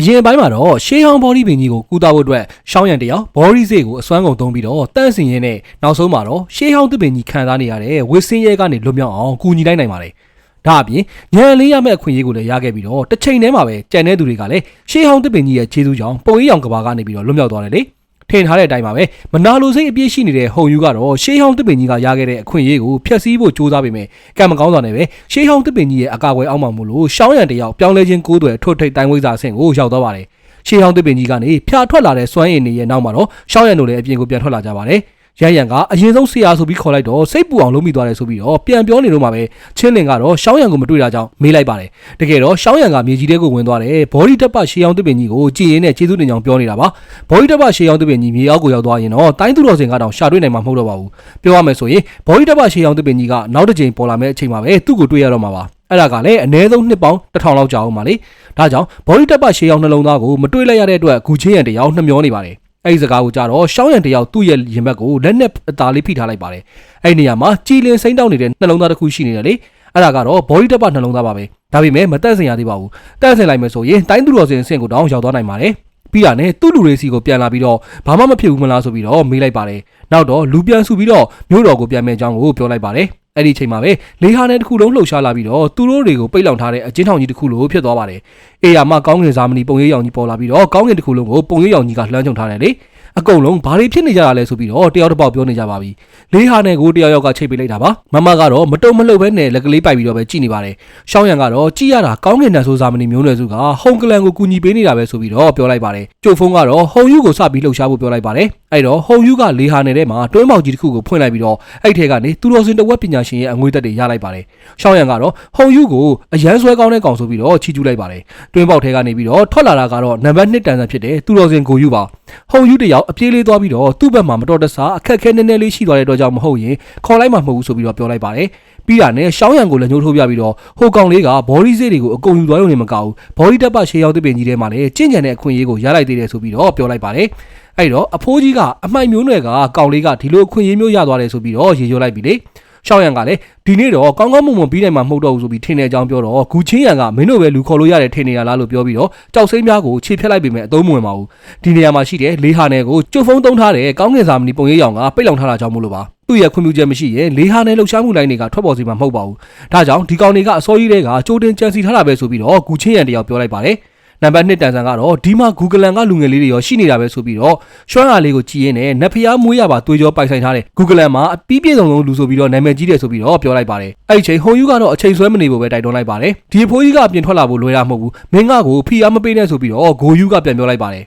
အရင်ပိုင်းမှာတော့ရှေးဟောင်းဘော်ဒီပင်ကြီးကိုကူတာဖို့အတွက်ရှောင်းရံတယောက်ဘော်ဒီစေးကိုအစွမ်းကုန်သုံးပြီးတော့တန့်စင်ရင်းနဲ့နောက်ဆုံးမှာတော့ရှေးဟောင်းသစ်ပင်ကြီးခံစားနေရတဲ့ဝစ်စင်းရဲကနေလွတ်မြောက်အောင်ကူညီလိုက်နိုင်ပါတယ်။ဒါအပြင်ညံလေးရမယ့်အခွင့်အရေးကိုလည်းရခဲ့ပြီးတော့တစ်ချိန်တည်းမှာပဲကြံတဲ့သူတွေကလည်းရှေးဟောင်းသစ်ပင်ကြီးရဲ့ခြေစူးကြောင့်ပုံရိပ်ရောင်ကဘာကနေပြီးတော့လွတ်မြောက်သွားတယ်လေ။ ထင်ထားတဲ့အတိုင်းပါပဲမနာလိုစိတ်အပြည့်ရှိနေတဲ့ဟုံယူကတော့ရှေးဟောင်းသစ်ပင်ကြီးကရခဲ့တဲ့အခွင့်အရေးကိုဖျက်ဆီးဖို့ကြိုးစားပေမဲ့ကံမကောင်းစွာနဲ့ပဲရှေးဟောင်းသစ်ပင်ကြီးရဲ့အကာအကွယ်အောက်မှာမို့လို့ရှောင်းရံတယောက်ပြောင်းလဲခြင်းကိုးသွယ်ထွတ်ထိပ်တိုင်းဝိဇာအဆင့်ကိုရောက်သွားပါတယ်ရှေးဟောင်းသစ်ပင်ကြီးကနေဖျာထွက်လာတဲ့စွမ်းရည်နေရဲ့နောက်မှာတော့ရှောင်းရံတို့လည်းအပြင်ကိုပြန်ထွက်လာကြပါတယ် ရန်ရန်ကအရင်ဆုံးဆရာဆိုပြီးခေါ်လိုက်တော့စိတ်ပူအောင်လုပ်မိသွားတယ်ဆိုပြီးတော့ပြန်ပြောနေတော့မှပဲချင်းလင်ကတော့ရှောင်းရံကိုမတွေ့တာကြောင့်မေးလိုက်ပါတယ်တကယ်တော့ရှောင်းရံကမြေကြီးတဲကိုဝင်သွားတယ်ဘော်ဒီတက်ပရှေးအောင်သစ်ပင်ကြီးကိုကြည်ရင်နဲ့ကျေးဇူးတင်ကြောင်းပြောနေတာပါဘော်ဒီတက်ပရှေးအောင်သစ်ပင်ကြီးမြေအောက်ကိုရောက်သွားရင်တော့တိုင်းသူတော်စင်ကတော့ရှာတွေ့နိုင်မှာမဟုတ်တော့ပါဘူးပြောရမယ်ဆိုရင်ဘော်ဒီတက်ပရှေးအောင်သစ်ပင်ကြီးကနောက်တစ်ချိန်ပေါ်လာမယ့်အချိန်မှာပဲသူ့ကိုတွေ့ရတော့မှာပါအဲ့ဒါကလည်းအနည်းဆုံးနှစ်ပေါင်းတစ်ထောင်လောက်ကြာအောင်ပါလေဒါကြောင့်ဘော်ဒီတက်ပရှေးအောင်နှလုံးသားကိုမတွေ့လိုက်ရတဲ့အတွက်ဂူချင်းရံတယောက်နှမျောနေပါတယ် အဲ့ဒီစကားကိုကြတော့ရှောင်းရံတယောက်သူ့ရဲ့ရင်ဘတ်ကိုလက်နဲ့အသားလေးဖိထားလိုက်ပါတယ်အဲ့ဒီနေရာမှာကြည်လင်စိမ့်တောက်နေတဲ့နှလုံးသားတစ်ခုရှိနေတယ်လေအဲ့ဒါကတော့ဘော်ဒီတက်ပနှလုံးသားပါပဲဒါပေမဲ့မတက်ဆင်ရသေးပါဘူးတက်ဆင်လိုက်မယ်ဆိုရင်တိုင်းသူတော်စင်အဆင့်ကိုတောင်းရောက်သွားနိုင်ပါတယ်ပြီးတာနဲ့သူ့လူတွေစီကိုပြန်လာပြီးတော့ဘာမှမဖြစ်ဘူးမလားဆိုပြီးတော့မေးလိုက်ပါတယ်နောက်တော့လူပြန်စုပြီးတော့မြို့တော်ကိုပြန်မဲ့အကြောင်းကိုပြောလိုက်ပါတယ် အဲ့ဒီအချိန်မှာပဲလေဟာနယ်တစ်ခုလုံးလှုပ်ရှားလာပြီးတော့သူတို့တွေကိုပိတ်လောင်ထားတဲ့အကျဉ်းထောင်ကြီးတစ်ခုလိုဖြစ်သွားပါတယ်။အေးရမကောင်းကင်စားမဏီပုံရိပ်ရောင်ကြီးပေါ်လာပြီးတော့ကောင်းကင်တစ်ခုလုံးကိုပုံရိပ်ရောင်ကြီးကလှမ်းချုံထားတယ်လေ။ အကုန်လုံးဘာတွေဖြစ်နေကြတာလဲဆိုပြီးတော့တယောက်တစ်ပေါက်ပြောနေကြပါပြီ။လေးဟာနယ်ကိုတယောက်ယောက်ကချိတ်ပေးလိုက်တာပါ။မမကတော့မတုံမလှုပ်ပဲနဲ့လက်ကလေးပိုက်ပြီးတော့ပဲကြည်နေပါတယ်။ရှောင်းရံကတော့ကြည်ရတာကောင်းကင်တန်ဆိုးစားမဏီမျိုးနွယ်စုကဟုံကလန်ကိုကူညီပေးနေတာပဲဆိုပြီးတော့ပြောလိုက်ပါတယ်။ကျိုဖုံးကတော့ဟုံယူကိုစပြီးလှုပ်ရှားဖို့ပြောလိုက်ပါတယ်။အဲ့တော့ဟုံယူကလေးဟာနယ်ထဲမှာတွင်းပေါက်ကြီးတစ်ခုကိုဖွင့်လိုက်ပြီးတော့အဲ့ထဲကနေသူတော်စင်တဝက်ပညာရှင်ရဲ့အငွေသက်တွေရလိုက်ပါတယ်။ရှောင်းရံကတော့ဟုံယူကိုအရန်ဆွဲကောင်းတဲ့ကောင်ဆိုပြီးတော့ချီကျူးလိုက်ပါတယ်။တွင်းပေါက်ထဲကနေပြီးတော့ထွက်လာတာကတော့နံပါတ်1တန်ဆန်ဖြစ်တဲ့သူတော်စင်ကိုယူပါ။ဟုံယူတယောက်အပြေးလေးသွားပြီးတော့သူ့ဘက်မှာမတော်တဆအခက်ခဲနည်းနည်းလေးရှိသွားတဲ့အတွက်ကြောင့်မဟုတ်ရင်ခေါ်လိုက်မှမဟုတ်ဘူးဆိုပြီးတော့ပြောလိုက်ပါတယ်။ပြီးတာနဲ့ရှောင်းရံကိုလည်းညှိုးထိုးပြပြီးတော့ဟိုကောင်လေးကဘော်ဒီစေးတွေကိုအကုန်ယူသွားရုံနဲ့မကဘူးဘော်ဒီတက်ပရှေးရောက်တဲ့ပင်ကြီးထဲမှာလည်းကျင့်ကြံတဲ့အခွင့်အရေးကိုရလိုက်သေးတယ်ဆိုပြီးတော့ပြောလိုက်ပါတယ်။အဲ့တော့အဖိုးကြီးကအမိုက်မျိုးနွယ်ကကောင်လေးကဒီလိုအခွင့်အရေးမျိုးရသွားတယ်ဆိုပြီးတော့ရေရွလိုက်ပြီလေ။ ရှောင်းရံကလည်းဒီနေ့တော့ကောင်းကောင်းမွန်မွန်ပြီးနိုင်မှာမဟုတ်တော့ဘူးဆိုပြီးထင်တဲ့အကြောင်းပြောတော့ဂူချင်းရံကမင်းတို့ပဲလူခေါ်လို့ရတယ်ထင်နေရလားလို့ပြောပြီးတော့ကြောက်စိမ့်များကိုခြေဖြတ်လိုက်ပေမဲ့အသုံးမဝင်ပါဘူးဒီနေရာမှာရှိတဲ့လေးဟာနယ်ကိုကျုပ်ဖုံးသုံးထားတဲ့ကောင်းကင်စာမဏီပုံရိပ်ရောင်ကပိတ်လောင်ထားတာကြောင့်မို့လို့ပါသူ့ရဲ့ခွင့်ပြုချက်မရှိရင်လေးဟာနယ်လှုပ်ရှားမှုလိုင်းတွေကထွက်ပေါ်စီမှာမဟုတ်ပါဘူးဒါကြောင့်ဒီကောင်တွေကအစောကြီးတွေကကြိုတင်ကြံစီထားတာပဲဆိုပြီးတော့ဂူချင်းရံတယောက်ပြောလိုက်ပါတယ် နံပါတ်1တန်ဆန်ကတော့ဒီမှာ Google ကလူငယ်လေးတွေရောရှိနေတာပဲဆိုပြီးတော့ရွှမ်းအားလေးကိုကြည်ရင်းနဲ့နတ်ဖျားမွေးရပါသွေးကြောပိုက်ဆိုင်ထားတယ် Google မှာအပြီးပြည့်စုံဆုံးလူဆိုပြီးတော့နာမည်ကြီးတယ်ဆိုပြီးတော့ပြောလိုက်ပါတယ်အဲ့ဒီချိန်ဟိုယူကတော့အချိန်ဆွဲမနေဖို့ပဲတိုက်တွန်းလိုက်ပါတယ်ဒီအဖိုးကြီးကအပြင်ထွက်လာဖို့လွယ်တာမဟုတ်ဘူးမင်းကကိုဖီအားမပေးနဲ့ဆိုပြီးတော့ဂိုယူကပြန်ပြောလိုက်ပါတယ်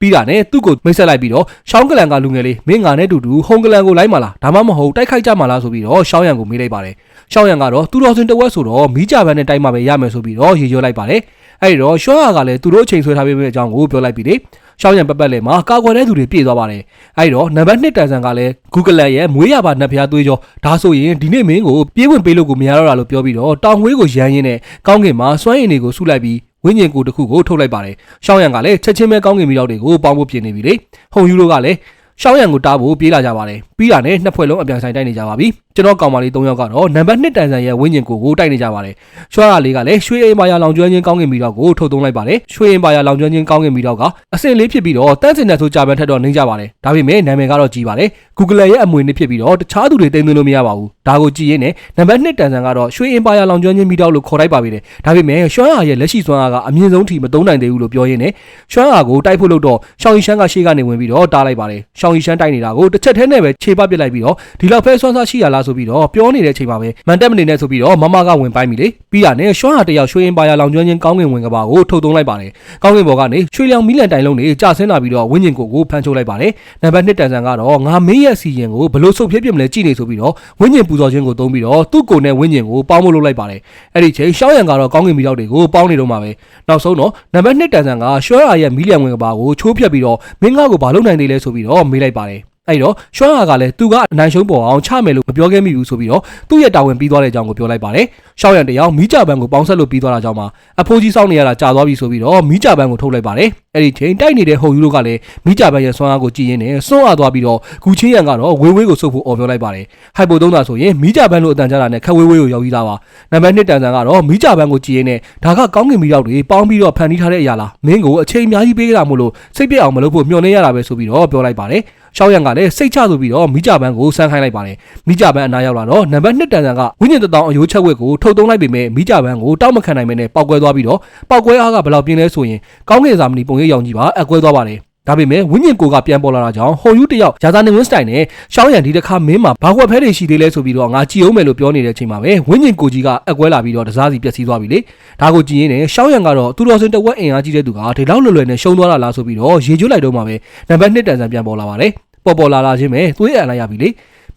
ပြီးတာနဲ့သူ့ကိုမိတ်ဆက်လိုက်ပြီးတော့ရှောင်းကလန်ကလူငယ်လေးမင်းငါနဲ့တူတူဟုံကလန်ကိုလိုက်မလားဒါမှမဟုတ်တိုက်ခိုက်ကြမှာလားဆိုပြီးတော့ရှောင်းရံကိုမေးလိုက်ပါတယ်ရှောင်းရံကတော့သူတော်စင်တဝက်ဆိုတော့မိကြပန်းနဲ့တိုက်မှပဲရမယ်ဆိုပြီးတော့ရေရွလိုက်ပါတယ်အဲ့ဒီတော့ရှောင်းရကလည်းသူတို့အချိန်ဆွဲထားပေးမယ့်အကြောင်းကိုပြောလိုက်ပြီးလေရှောင်းရံပက်ပက်လေမှာကာကွယ်တဲ့သူတွေပြည့်သွားပါတယ်အဲ့ဒီတော့နံပါတ်1တန်ဆန်ကလည်း Google ရဲ့မွေးရပါနတ်ဖျားသွေးကြောဒါဆိုရင်ဒီနေ့မင်းကိုပြေးဝင်ပေးလို့ကိုမရတော့တာလို့ပြောပြီးတော့တောင်ငွေးကိုရမ်းရင်းနဲ့ကောင်းကင်မှာစွမ်းရည်တွေကိုဆုလိုက်ပြီး ဝိညာဉ်ကိုတစ်ခုကိုထုတ်လိုက်ပါတယ်။ရှောင်းရံကလည်းချက်ချင်းပဲကောင်းကင်မီတော့တွေကိုပေါင်းဖို့ပြင်နေပြီလေ။ဟုံယူတို့ကလည်းရှောင်းရံကိုတားဖို့ပြေးလာကြပါတယ်။ ပြီးတာနဲ့နှစ်ဖွဲ့လုံးအပြန်ဆိုင်တိုက်နေကြပါပြီ။ကျွန်တော်ကောင်မလေး၃ယောက်ကတော့နံပါတ်1တန်ဆန်ရဲ့ဝိညာဉ်ကိုကိုတိုက်နေကြပါတယ်။ရှောင်းရလေးကလည်းရွှေအိမ်မာယာလောင်ကျွမ်းခြင်းကောင်းကင်မီတော့ကိုထုတ်သုံးလိုက်ပါတယ်။ရွှေအိမ်မာယာလောင်ကျွမ်းခြင်းကောင်းကင်မီတော့ကအစင်လေးဖြစ်ပြီးတော့တန်းစင်တဲ့ဆိုကြာပန်းထက်တော့နှင်းကြပါတယ်။ဒါပေမဲ့နာမည်ကတော့ကြီးပါတယ်။ Google ရဲ့အမွေနှစ်ဖြစ်ပြီးတော့တခြားသူတွေတင်သွင်းလို့မရပါဘူး။ဒါကိုကြည့်ရင်းနဲ့နံပါတ်1တန်ဆန်ကတော့ရွှေအိမ်မာယာလောင်ကျွမ်းခြင်းမီတော့လို့ခေါ်လိုက်ပါပြီလေ။ဒါပေမဲ့ရှောင်းရရဲ့လက်ရှိစွမ်းအားကအမြင့်ဆုံးထိမသုံးနိုင်သေးဘူးလို့ပြောရင်းနဲ့ရှောင်းရကိုတိုက်ဖို့လို့တော့ရှောင်းရီရှမ်းကရှေ့ကနေဝင်ပြီးတော့တားလိုက်ပါတယ်။ရှောင်းရီရှမ်းတိုက်နေတာကိုတစ်ချက်တည်းနဲ့ပဲခြေပပစ်လိုက်ပြီးတော့ဒီလောက်ဖဲဆွမ်းစားရှိရလားဆိုပြီးတော့ပြောနေတဲ့ချိန်မှာပဲမန်တက်မနေနဲ့ဆိုပြီးတော့မမကဝင်ပိုင်းပြီလေပြီးတာနဲ့ရှွမ်းဟာတယောက်ရွှေရင်ပါရလောင်ကျွမ်းခြင်းကောင်းကင်ဝင်ကဘာကိုထုတ်သုံးလိုက်ပါတယ်ကောင်းကင်ဘော်ကနေရွှေလျောင်မီလန်တိုင်လုံးတွေကြာဆင်းလာပြီးတော့ဝင်းကျင်ကိုကိုဖမ်းချုပ်လိုက်ပါတယ်နံပါတ်1တန်ဆန်ကတော့ငါမင်းရဲ့အစီရင်ကိုဘလို့ဆုတ်ဖြစ်ပြမလဲကြည့်နေဆိုပြီးတော့ဝင်းကျင်ပူဇော်ခြင်းကိုသုံးပြီးတော့သူ့ကိုယ်နဲ့ဝင်းကျင်ကိုပေါင်းမလို့လိုက်ပါတယ်အဲ့ဒီချိန်ရှောင်းရံကတော့ကောင်းကင်မီတော့တွေကိုပေါင်းနေတော့မှာပဲနောက်ဆုံးတော့နံပါတ်1တန်ဆန်ကရွှဲရာရဲ့မီလန်ဝင်ကဘာကိုချိုးဖြတ်ပြီးတော့မင်းငါကိုဘာလုပ်နိုင်သေးလဲဆိုပြီးတော့မေးလိုက်ပါတယ် အဲ့တော့ရွှမ်းဟာကလည်းသူကအနိုင်ရှုံးပေါ်အောင်ချမယ်လို့မပြောခဲ့မိဘူးဆိုပြီးတော့သူ့ရဲ့တာဝန်ပြီးသွားတဲ့အကြောင်းကိုပြောလိုက်ပါတယ်ရှောင်းရံတယောက်မိကြပန်းကိုပေါင်းဆက်လို့ပြီးသွားတာကြောင့်မှအဖိုးကြီးစောင့်နေရတာကြာသွားပြီဆိုပြီးတော့မိကြပန်းကိုထုတ်လိုက်ပါတယ်အဲ့ဒီချိန်တိုက်နေတဲ့ဟိုယူတို့ကလည်းမိကြပန်းရဲ့ဆွမ်းအားကိုကြည်ရင်းနဲ့စွန့်အားသွားပြီးတော့ဂူချင်းရံကတော့ဝေးဝေးကိုစုပ်ဖို့អော်ပြောလိုက်ပါတယ်ဟိုက်ပိုသုံးတာဆိုရင်မိကြပန်းလို့အတန်ကြတာနဲ့ခက်ဝေးဝေးကိုရောက်ပြီးသားပါနံပါတ်1တန်ဆန်ကတော့မိကြပန်းကိုကြည်ရင်းနဲ့ဒါကကောင်းကင်မီရောက်တွေပေါင်းပြီးတော့ဖန်တီးထားတဲ့အရာလားမင်းကိုအချိန်အများကြီးပေးကြတာမို့လို့စိတ်ပြက်အောင်မလုပ်ဖို့မျှော်နေရတာပဲဆိုပြီးတော့ပြောလိုက်ပါတယ် ရှောင်းရံကလည်းစိတ်ချဆိုပြီးတော့မိကြပန်းကိုစမ်းခိုင်းလိုက်ပါတယ်မိကြပန်းအနားရောက်လာတော့နံပါတ်2တန်ဆန်ကဝိညာဉ်တတောင်အယိုးချက်ဝက်ကိုထုတ်သုံးလိုက်ပေမဲ့မိကြပန်းကိုတောက်မခံနိုင်မနဲ့ပောက်ကွဲသွားပြီးတော့ပောက်ကွဲအားကဘယ်လောက်ပြင်းလဲဆိုရင်ကောင်းကင်စာမဏီပုံရိပ်ရောင်ကြီးပါအကွဲသွားပါတယ်ဒါပေမဲ့ဝိညာဉ်ကိုကပြန်ပေါ်လာတာကြောင့်ဟိုယူတယောက်ဂျာဇာနေဝင်းစတိုင်နဲ့ရှောင်းရံဒီတစ်ခါမင်းမှာဘာခွက်ဖဲတွေရှိသေးလဲဆိုပြီးတော့ငါကြည်အောင်မယ်လို့ပြောနေတဲ့အချိန်မှာပဲဝိညာဉ်ကိုကြီးကအကွဲလာပြီးတော့တစားစီပျက်စီးသွားပြီလေဒါကိုကြည်ရင်းနဲ့ရှောင်းရံကတော့သူတော်စင်တဝက်အင်အားကြီးတဲ့သူကဒီလောက်လွယ်လွယ်နဲ့ရှုံးသွားတာလားဆိုပြီးတော့ရေကျွတ်လိုက်တော့မှပဲနံပါတ်1တန်ဆန်ပြန်ပေါ်လာပါတယ် ပေါ်ပေါ်လာလာချင်းပဲသွေးအံလိုက်ရပြီလေ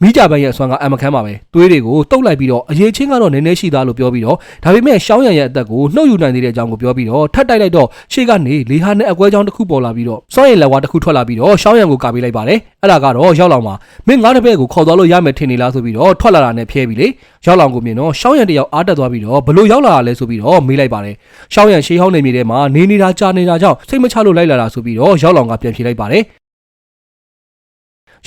မိကြပန်းရဲ့အစွမ်းကအမခမ်းပါပဲသွေးတွေကိုတုတ်လိုက်ပြီးတော့အရေးချင်းကတော့နည်းနည်းရှိသားလို့ပြောပြီးတော့ဒါပေမဲ့ရှောင်းရံရဲ့အသက်ကိုနှုတ်ယူနိုင်သေးတဲ့အကြောင်းကိုပြောပြီးတော့ထပ်တိုက်လိုက်တော့ရှေ့ကနေလေဟာနဲ့အကွဲချောင်းတစ်ခုပေါ်လာပြီးတော့စောရင်လက်ဝါးတစ်ခုထွက်လာပြီးတော့ရှောင်းရံကိုကာပေးလိုက်ပါတယ်အဲ့ဒါကတော့ရောက်လောင်မှာမင်းငါးတစ်ပည့်ကိုခေါ်သွားလို့ရမယ်ထင်နေလားဆိုပြီးတော့ထွက်လာတာနဲ့ဖျဲပြီလေရောက်လောင်ကိုမြင်တော့ရှောင်းရံတယောက်အားတက်သွားပြီးတော့ဘလို့ရောက်လာတာလဲဆိုပြီးတော့မေးလိုက်ပါတယ်ရှောင်းရံရှေးဟောင်းနေမြေထဲမှာနေနေတာကြာနေတာကြောင့်စိတ်မချလို့လိုက်လာတာဆိုပြီးတော့ရောက်လောင်ကပြန်ဖြေလိုက်ပါတယ်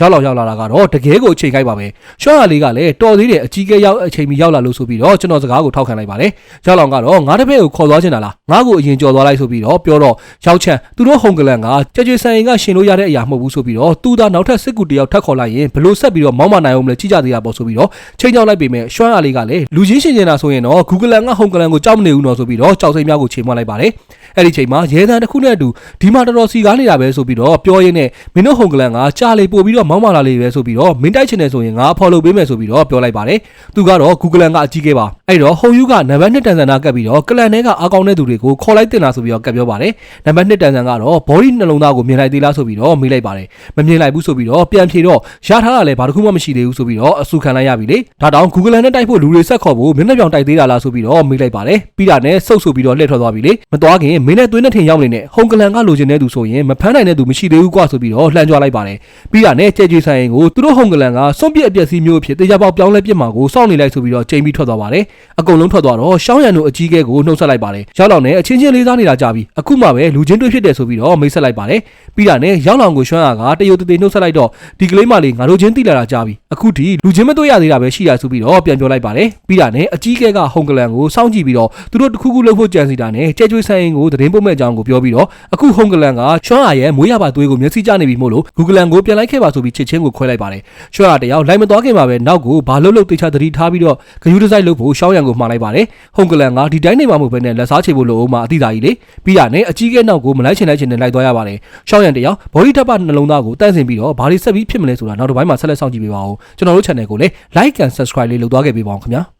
ရောက်လောက်ရောက်လာတာကတော့တကယ်ကိုအချိန်ခိုက်ပါပဲရှော့ရလေးကလည်းတော်သေးတယ်အကြီးကဲရောက်အချိန်မီရောက်လာလို့ဆိုပြီးတော့ကျွန်တော်စကားကိုထောက်ခံလိုက်ပါတယ်ရောက်လောင်ကတော့ငါတစ်ဖက်ကိုခေါ်သွားချင်တာလားငါ့ကိုအရင်ကြော်သွားလိုက်ဆိုပြီးတော့ပြောတော့ရောက်ချန်သူတို့ဟုန်ကလန်ကကြကြွေဆိုင်ရင်ကရှင်လို့ရတဲ့အရာမဟုတ်ဘူးဆိုပြီးတော့သူသာနောက်ထပ်စစ်ကူတယောက်ထပ်ခေါ်လိုက်ရင်ဘလို့ဆက်ပြီးတော့မောင်းမနိုင်အောင်မလဲကြီးကြသေးတာပေါ့ဆိုပြီးတော့ချိန်ကြောက်လိုက်ပေမဲ့ရှော့ရလေးကလည်းလူချင်းရှင်နေတာဆိုရင်တော့ Google ကဟုန်ကလန်ကိုကြောက်မနေဘူးနော်ဆိုပြီးတော့ကြောက်စိမ့်များကိုချိန်မွှလိုက်ပါတယ်အဲ့ဒီချိန်မှာရဲတန်းတစ်ခုနဲ့အတူဒီမှာတော်တော်စီကားနေတာပဲဆိုပြီးတော့ပြောရင်းနဲ့မင်းတို့ဟုန်ကလန်ကကြားလေပို့ပြီးတော့မောင်းမလာလေပဲဆိုပြီးတော့မင်းတိုက်ချင်တယ်ဆိုရင်ငါဖော်လုပ်ပေးမယ်ဆိုပြီးတော့ပြောလိုက်ပါတယ်သူကတော့ Google ကအကြီးခဲ့ပါအဲ့တော့ဟိုယူကနံပါတ်1တန်ဆန်နာကပ်ပြီးတော့ကလန်ထဲကအားကောင်းတဲ့သူတွေကိုခေါ်လိုက်တင်လာဆိုပြီးတော့ကပ်ပြောပါတယ်နံပါတ်2တန်ဆန်ကတော့ body နှလုံးသားကိုမြင်လိုက်သေးလားဆိုပြီးတော့မေးလိုက်ပါတယ်မမြင်လိုက်ဘူးဆိုပြီးတော့ပြန်ဖြေတော့ရထားတာလည်းဘာတစ်ခုမှမရှိသေးဘူးဆိုပြီးတော့အဆူခံလိုက်ရပြီလေဒါတောင် Google နဲ့တိုက်ဖို့လူတွေဆက်ခေါ်ဖို့မျက်နှာပြောင်တိုက်သေးတာလားဆိုပြီးတော့မေးလိုက်ပါတယ်ပြီးတာနဲ့ဆုတ်ဆိုပြီးတော့လှည့်ထွက်သွားပြီလေမသွားခင်မင်းနဲ့သွေးနဲ့ထင်ရောက်နေတဲ့ဟုန်ကလန်ကလိုချင်တဲ့သူဆိုရင်မဖမ်းနိုင်တဲ့သူမရှိသေးဘူးကွာဆိုပြီးတော့လှမ်းကြွလိုက်ပါတယ်ပြီးတာနဲ့ကြဲကြွေဆိုင်ကိုသူတို့ဟုန်ကလန်ကစွန့်ပစ်အပျက်စီးမျိုးအဖြစ်တရားပေါက်ပြောင်းလဲပစ်မှာကိုစောင့်နေလိုက်ဆိုပြီးတော့ချိန်ပြီးထွက်သွားပါတယ်အကုန်လုံးထွက်သွားတော့ရှောင်းရံတို့အကြီးကဲကိုနှုတ်ဆက်လိုက်ပါတယ်ရောက်လောင်နဲ့အချင်းချင်းလေးစားနေတာကြပြီအခုမှပဲလူချင်းတွေ့ဖြစ်တယ်ဆိုပြီးတော့မိတ်ဆက်လိုက်ပါတယ်ပြီးတာနဲ့ရောက်လောင်ကိုရွှမ်းရကတရုတ်တသေးနှုတ်ဆက်လိုက်တော့ဒီကလေးမလေးငါတို့ချင်းတိလာတာကြပြီအခုထိလူချင်းမတွေ့ရသေးတာပဲရှိရဆိုပြီးတော့ပြန်ပြောလိုက်ပါတယ်ပြီးတာနဲ့အကြီးကဲကဟုန်ကလန်ကိုစောင့်ကြည့်ပြီးတော့သူတို့တခုခုလှုပ်ဖို့ကြံစီတာနဲ့ကြဲကျွေးဆိုင်ကိုသတင်းပို့မဲ့အကြောင်းကိုပြောပြီးတော့အခုဟုန်ကလန်ကရွှမ်းရရဲ့မွေးရပါသွေးကိုမျက်စိကျနေပြီမို့လို့ Google ကိုပြန်လိုက်ခဲ့ပါဆိုပြီးချစ်ချင်းကိုခွဲလိုက်ပါတယ်ရွှမ်းရတယောက်လိုက်မသွားခင်မှာပဲနောက်ကိုဘာလို့လို့တေချာသတိထားပြီးတော့ဂယူးဒီဇိုင်းလုပ်ဖို့ရှောင်းရံကိုမှားလိုက်ပါတယ်ဟုန်ကလန်ကဒီတိုင်းနေမှာမဟုတ်ဘဲနဲ့လက်စားချေဖို့လို့ဦးမှာအတိသားကြီးလေပြီးရနဲ့အကြီးကဲနောက်ကိုမလိုက်ချင်လိုက်ချင်နဲ့လိုက်သွားရပါတယ်ရှောင်းရံတယောက်ဘော်ဒီတပ်ပနှလုံးသားကိုတန့်စင်ပြီးတော့ဘာတွေဆက်ပြီးဖြစ်မလဲဆိုတာနောက်တစ်ပိုင်းမှာဆက်လက်စောင့်ကြည့်ပေးပါဦးကျွန်တော်တို့ channel ကိုလည်း like and subscribe လေးလုပ်သွားခဲ့ပေးပါအောင်ခင်ဗျာ